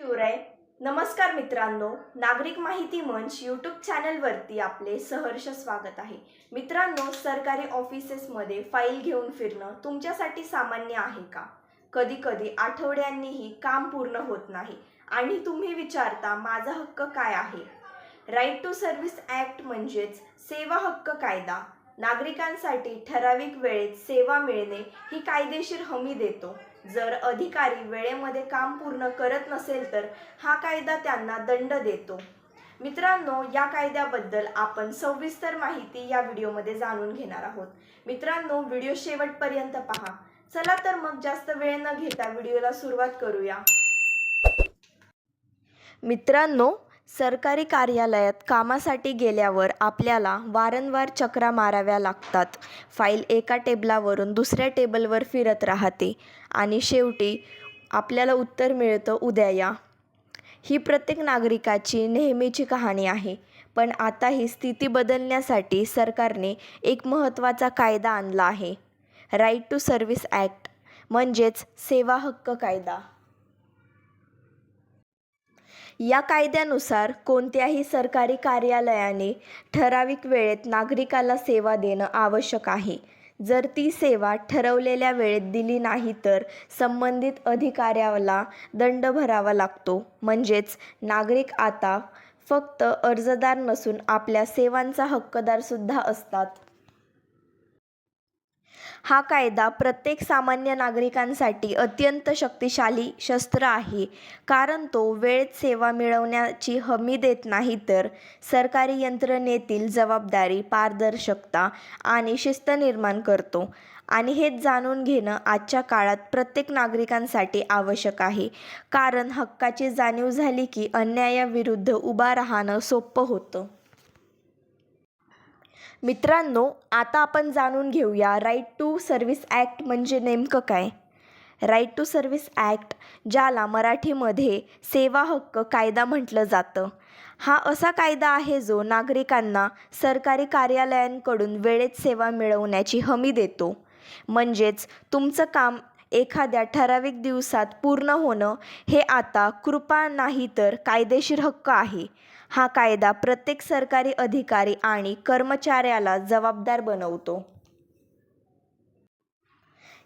शिवराय. नमस्कार मित्रांनो नागरिक माहिती मंच यूट्यूब चॅनलवरती आपले सहर्ष स्वागत आहे. मित्रांनो सरकारी ऑफिसेसमध्ये फाईल घेऊन फिरणं तुमच्यासाठी सामान्य आहे का? कधी कधी आठवड्यांनीही काम पूर्ण होत नाही आणि तुम्ही विचारता माझा हक्क काय आहे? राईट टू सर्व्हिस ॲक्ट म्हणजेच सेवा हक्क कायदा. नागरिकांसाठी ठराविक वेळेत सेवा मिळणे ही कायदेशीर हमी देतो. जर अधिकारी वेळेमध्ये काम पूर्ण करत नसेल तर हा कायदा त्यांना दंड देतो. मित्रांनो या कायद्याबद्दल आपण सविस्तर माहिती या व्हिडिओमध्ये जाणून घेणार आहोत. मित्रांनो व्हिडिओ शेवटपर्यंत पहा. चला तर मग जास्त वेळ न घेता व्हिडिओला सुरुवात करूया. मित्रांनो सरकारी कार्यालयात कामासाठी गेल्यावर आपल्याला वारंवार चक्रा माराव्या लागतात. फाईल एका टेबलावरून दुसऱ्या टेबलवर फिरत राहते आणि शेवटी आपल्याला उत्तर मिळतं उद्या या. ही प्रत्येक नागरिकाची नेहमीची कहाणी आहे पण आता ही स्थिती बदलण्यासाठी सरकारने एक महत्त्वाचा कायदा आणला आहे. राईट टू सर्व्हिस ॲक्ट म्हणजेच सेवा हक्क कायदा. या कायद्यानुसार कोणत्याही सरकारी कार्यालयाने ठराविक वेळेत नागरिकाला सेवा देणं आवश्यक आहे. जर ती सेवा ठरवलेल्या वेळेत दिली नाही तर संबंधित अधिकाऱ्याला दंड भरावा लागतो. म्हणजेच नागरिक आता फक्त अर्जदार नसून आपल्या सेवांचा हक्कदारसुद्धा असतात. हा कायदा प्रत्येक सामान्य नागरिकांसाठी अत्यंत शक्तिशाली शस्त्र आहे. कारण तो वेळेत सेवा मिळवण्याची हमी देत नाही तर सरकारी यंत्रणेतील जबाबदारी पारदर्शकता आणि शिस्त निर्माण करतो. आणि हेच जाणून घेणं आजच्या काळात प्रत्येक नागरिकांसाठी आवश्यक आहे. कारण हक्काची जाणीव झाली की अन्यायाविरुद्ध उभा राहणं सोपं होतं. मित्रांनो आता आपण जाणून घेऊया राईट टू सर्व्हिस ॲक्ट म्हणजे नेमकं काय? राईट टू सर्व्हिस ॲक्ट ज्याला मराठीमध्ये सेवा हक्क कायदा म्हटलं जातं. हा असा कायदा आहे जो नागरिकांना सरकारी कार्यालयांकडून वेळेत सेवा मिळवण्याची हमी देतो. म्हणजेच तुमचं काम एखाद्या ठराविक दिवसात पूर्ण होणं हे आता कृपा नाही तर कायदेशीर हक्क आहे. हा कायदा प्रत्येक सरकारी अधिकारी आणि कर्मचाऱ्याला जबाबदार बनवतो.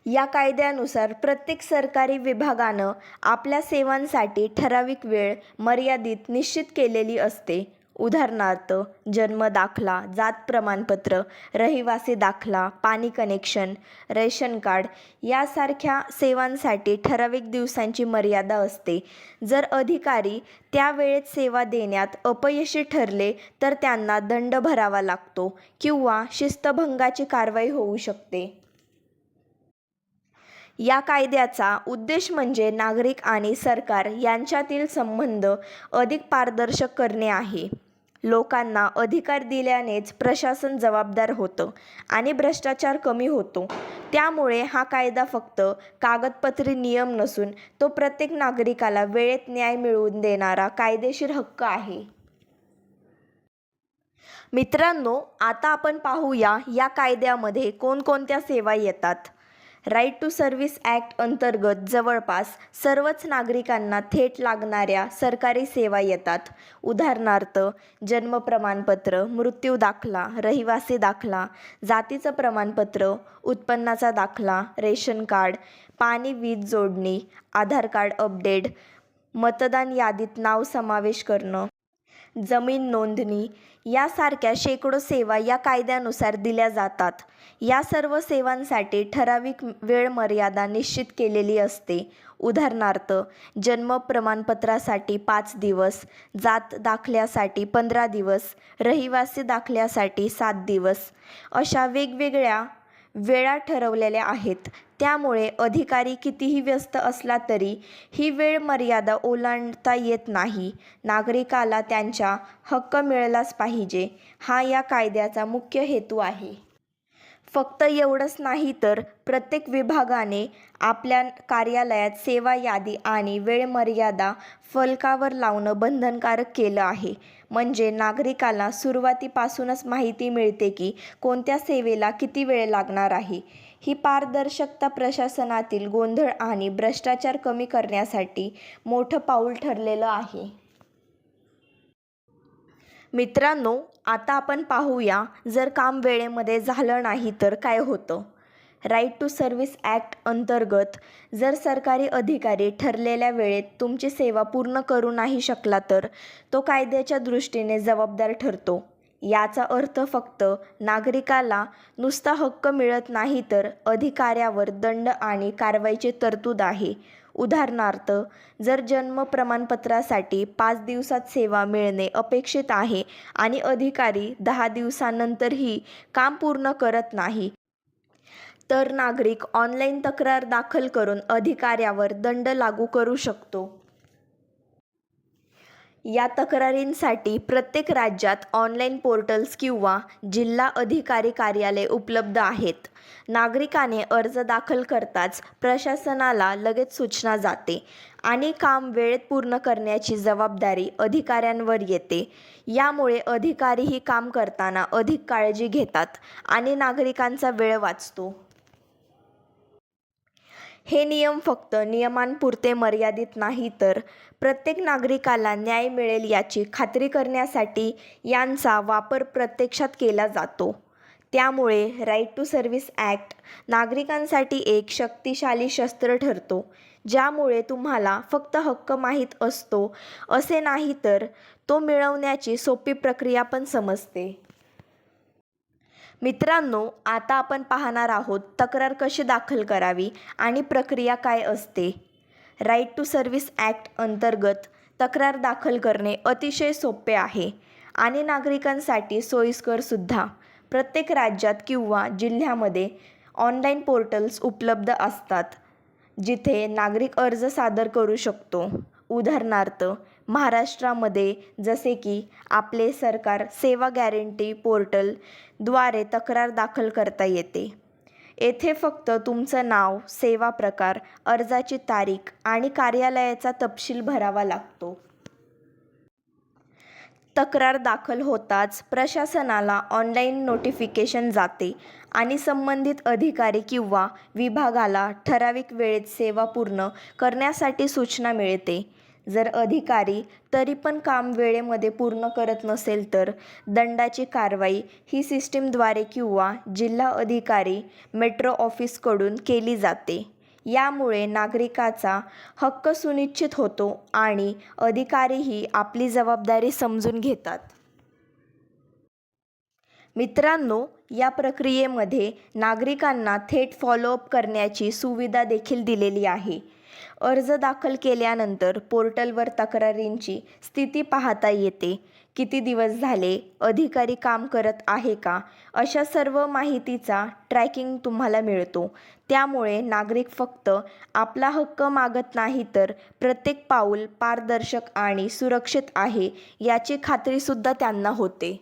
या कायद्यानुसार प्रत्येक सरकारी विभागानं आपल्या सेवांसाठी ठराविक वेळ मर्यादित निश्चित केलेली असते. उदाहरणार्थ जन्म दाखला जात प्रमाणपत्र रहिवासी दाखला पाणी कनेक्शन रेशन कार्ड यासारख्या सेवांसाठी ठराविक दिवसांची मर्यादा असते. जर अधिकारी त्या वेळेत सेवा देण्यात अपयशी ठरले तर त्यांना दंड भरावा लागतो किंवा शिस्तभंगाची कारवाई होऊ शकते. या कायद्याचा उद्देश म्हणजे नागरिक आणि सरकार यांच्यातील संबंध अधिक पारदर्शक करणे आहे. लोकांना अधिकार दिल्यानेच प्रशासन जबाबदार होतं आणि भ्रष्टाचार कमी होतो. त्यामुळे हा कायदा फक्त कागदपत्री नियम नसून तो प्रत्येक नागरिकाला वेळेत न्याय मिळवून देणारा कायदेशीर हक्क आहे. मित्रांनो आता आपण पाहूया या कायद्यामध्ये कोणकोणत्या सेवा येतात. राईट टू सर्व्हिस ॲक्ट अंतर्गत जवळपास सर्वच नागरिकांना थेट लागणाऱ्या सरकारी सेवा येतात. उदाहरणार्थ जन्म प्रमाणपत्र मृत्यू दाखला रहिवासी दाखला जातीचं प्रमाणपत्र उत्पन्नाचा दाखला रेशन कार्ड पाणी वीज जोडणी आधार कार्ड अपडेट मतदान यादीत नाव समावेश करणं. जमीन नोंदणी यासारख्या शेकडो सेवा या कायद्यानुसार दिल्या जातात. या सर्व सेवांसाठी ठराविक वेळ मर्यादा निश्चित केलेली असते. उदाहरणार्थ जन्म प्रमाणपत्रासाठी पाच दिवस जात दाखल्यासाठी पंधरा दिवस रहिवासी दाखल्यासाठी सात दिवस अशा वेगवेगळ्या वेळा ठरवलेल्या आहेत. त्यामुळे अधिकारी कितीही व्यस्त असला तरी ही वेळ मर्यादा ओलांडता येत नाही. नागरिकाला त्यांच्या हक्क मिळलाच पाहिजे. हा या कायद्याचा मुख्य हेतू आहे. फक्त एवढंच नाही तर प्रत्येक विभागाने आपल्या कार्यालयात सेवा यादी आणि वेळमर्यादा फलकावर लावणं बंधनकारक केलं आहे. म्हणजे नागरिकाला सुरुवातीपासूनच माहिती मिळते की कोणत्या सेवेला किती वेळ लागणार आहे. ही पारदर्शकता प्रशासनातील गोंधळ आणि भ्रष्टाचार कमी करण्यासाठी मोठं पाऊल ठरलेलं आहे. मित्रांनो आता आपण पाहूया जर काम वेळेमध्ये झालं नाही तर काय होतं. राईट टू सर्व्हिस ॲक्ट अंतर्गत जर सरकारी अधिकारी ठरलेल्या वेळेत तुमची सेवा पूर्ण करू नाही शकला तर तो कायद्याच्या दृष्टीने जबाबदार ठरतो. याचा अर्थ फक्त नागरिकाला नुसता हक्क मिळत नाही तर अधिकाऱ्यावर दंड आणि कारवाईची तरतूद आहे. उदाहरणार्थ जर जन्म प्रमाणपत्रासाठी पाच दिवसात सेवा मिळणे अपेक्षित आहे आणि अधिकारी दहा दिवसानंतरही काम पूर्ण करत नाही तर नागरिक ऑनलाईन तक्रार दाखल करून अधिकाऱ्यावर दंड लागू करू शकतो. या तक्रारींसाठी प्रत्येक राज्यात ऑनलाईन पोर्टल्स किंवा जिल्हा अधिकारी कार्यालय उपलब्ध आहेत. नागरिकाने अर्ज दाखल करताच प्रशासनाला लगेच सूचना जाते आणि काम वेळेत पूर्ण करण्याची जबाबदारी अधिकाऱ्यांवर येते. यामुळे अधिकारीही काम करताना अधिक काळजी घेतात आणि नागरिकांचा वेळ वाचतो. हे नियम फक्त नियमांपुरते मर्यादित नाही तर प्रत्येक नागरिकाला न्याय मिळेल याची खात्री करण्यासाठी यांचा वापर प्रत्यक्षात केला जातो. त्यामुळे राईट टू सर्व्हिस ॲक्ट नागरिकांसाठी एक शक्तिशाली शस्त्र ठरतो ज्यामुळे तुम्हाला फक्त हक्क माहीत असतो असे नाही तर तो मिळवण्याची सोपी प्रक्रिया पण समजते. मित्रांनो आता आपण पाहणार आहोत तक्रार कशी दाखल करावी आणि प्रक्रिया काय असते. राईट टू सर्व्हिस ॲक्ट अंतर्गत तक्रार दाखल करणे अतिशय सोपे आहे आणि नागरिकांसाठी सोयीस्करसुद्धा प्रत्येक राज्यात किंवा जिल्ह्यामध्ये ऑनलाईन पोर्टल्स उपलब्ध असतात जिथे नागरिक अर्ज सादर करू शकतो. उदाहरणार्थ महाराष्ट्रामध्ये जसे की आपले सरकार सेवा गॅरंटी पोर्टलद्वारे तक्रार दाखल करता येते. येथे फक्त तुमचं नाव सेवा प्रकार अर्जाची तारीख आणि कार्यालयाचा तपशील भरावा लागतो. तक्रार दाखल होताच प्रशासनाला ऑनलाईन नोटिफिकेशन जाते आणि संबंधित अधिकारी किंवा विभागाला ठराविक वेळेत सेवा पूर्ण करण्यासाठी सूचना मिळते. जर अधिकारी तरी पण काम वेळेमध्ये पूर्ण करत नसेल तर दंडाची कारवाई ही सिस्टीमद्वारे किंवा जिल्हा अधिकारी मेट्रो ऑफिसकडून केली जाते. यामुळे नागरिकाचा हक्क सुनिश्चित होतो आणि अधिकारीही आपली जबाबदारी समजून घेतात. मित्रांनो या प्रक्रियेमध्ये नागरिकांना थेट फॉलोअप करण्याची सुविधा देखील दिलेली आहे. अर्ज दाखल केल्यानंतर पोर्टलवर तक्रारींची स्थिती पाहता येते. किती दिवस झाले? अधिकारी काम करत आहे का? अशा सर्व माहितीचा ट्रॅकिंग तुम्हाला मिळतो. त्यामुळे नागरिक फक्त आपला हक्क मागत नाही तर प्रत्येक पाऊल पारदर्शक आणि सुरक्षित आहे याची खात्रीसुद्धा त्यांना होते.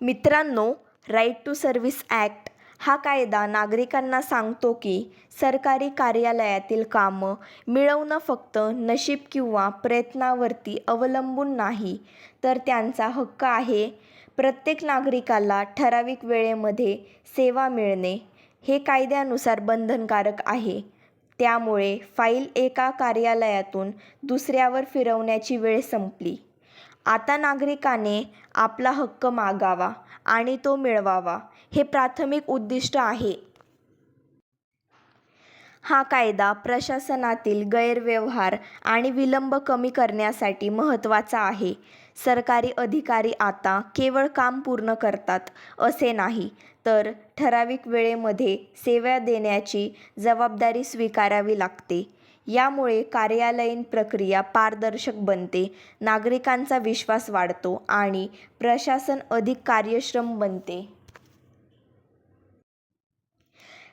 मित्रांनो राईट टू सर्व्हिस ॲक्ट हा कायदा नागरिकांना सांगतो की सरकारी कार्यालयातील कामं मिळवणं फक्त नशीब किंवा प्रयत्नावरती अवलंबून नाही तर त्यांचा हक्क आहे प्रत्येक नागरिकाला ठराविक वेळेमध्ये सेवा मिळणे. हे कायद्यानुसार बंधनकारक आहे. त्यामुळे फाईल एका कार्यालयातून दुसऱ्यावर फिरवण्याची वेळ संपली. आता नागरिकाने आपला हक्क मागावा आणि तो मिळवावा हे प्राथमिक उद्दिष्ट आहे. हा कायदा प्रशासनातील गैरव्यवहार आणि विलंब कमी करण्यासाठी महत्त्वाचा आहे. सरकारी अधिकारी आता केवळ काम पूर्ण करतात असे नाही तर ठराविक वेळेमध्ये सेवा देण्याची जबाबदारी स्वीकारावी लागते. यामुळे कार्यालयीन प्रक्रिया पारदर्शक बनते नागरिकांचा विश्वास वाढतो आणि प्रशासन अधिक कार्यक्षम बनते.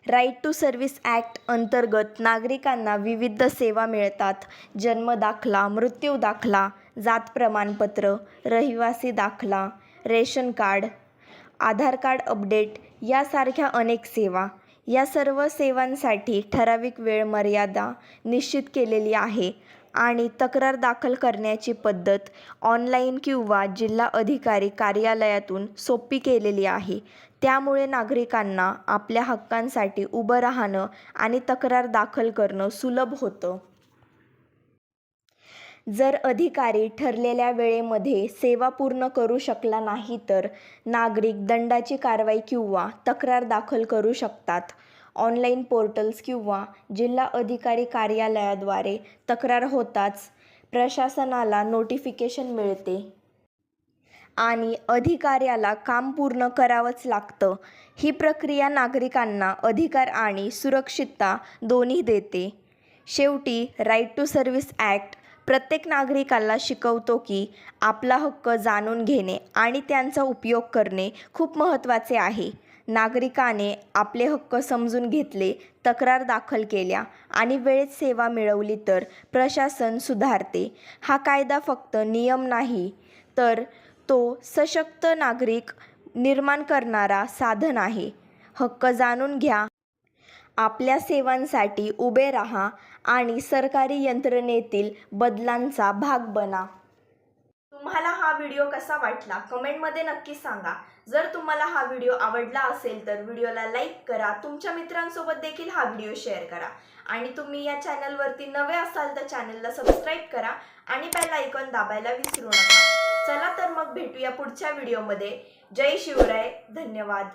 राईट टू सर्व्हिस ॲक्ट अंतर्गत नागरिकांना विविध सेवा मिळतात. जन्म दाखला मृत्यू दाखला जात प्रमाणपत्र रहिवासी दाखला ration card Aadhaar card update यासारख्या अनेक सेवा या सर्व सेवांसाठी ठराविक वेळ मर्यादा निश्चित केलेली आहे आणि तक्रार दाखल करण्याची पद्धत ऑनलाईन किंवा जिल्हा अधिकारी कार्यालयातून सोपी केलेली आहे. त्यामुळे नागरिकांना आपल्या हक्कांसाठी उभं राहणं आणि तक्रार दाखल करणं सुलभ होतं. जर अधिकारी ठरलेल्या वेळेमध्ये सेवा पूर्ण करू शकला नाही तर नागरिक दंडाची कारवाई किंवा तक्रार दाखल करू शकतात. ऑनलाईन पोर्टल्स किंवा जिल्हा अधिकारी कार्यालयाद्वारे तक्रार होताच प्रशासनाला नोटिफिकेशन मिळते. आणि अधिकाऱ्याला काम पूर्ण करावंच लागतं. ही प्रक्रिया नागरिकांना अधिकार आणि सुरक्षितता दोन्ही देते. शेवटी राईट टू सर्व्हिस ॲक्ट प्रत्येक नागरिकाला शिकवतो की आपला हक्क जाणून घेणे आणि त्यांचा उपयोग करणे खूप महत्त्वाचे आहे. नागरिकाने आपले हक्क समजून घेतले तक्रार दाखल केल्या आणि वेळेत सेवा मिळवली तर प्रशासन सुधारते. हा कायदा फक्त नियम नाही तर तो सशक्त नागरिक निर्माण करणारा साधन आहे. हक्क जाणून घ्या आपल्या सेवांसाठी उभे राहा आणि सरकारी यंत्रणेतील बदलांचा भाग बना. तुम्हाला हा व्हिडिओ कसा वाटला? कमेंटमध्ये नक्की सांगा. जर तुम्हाला हा व्हिडिओ आवडला असेल तर व्हिडिओला लाईक करा तुमच्या मित्रांसोबत देखील हा व्हिडिओ शेअर करा आणि तुम्ही या चॅनलवरती नवे असाल तर चॅनलला सबस्क्राईब करा आणि बेल आयकॉन दाबायला विसरू नका. चला तर मग भेटूया पुढच्या व्हिडिओमध्ये. जय शिवराय. धन्यवाद.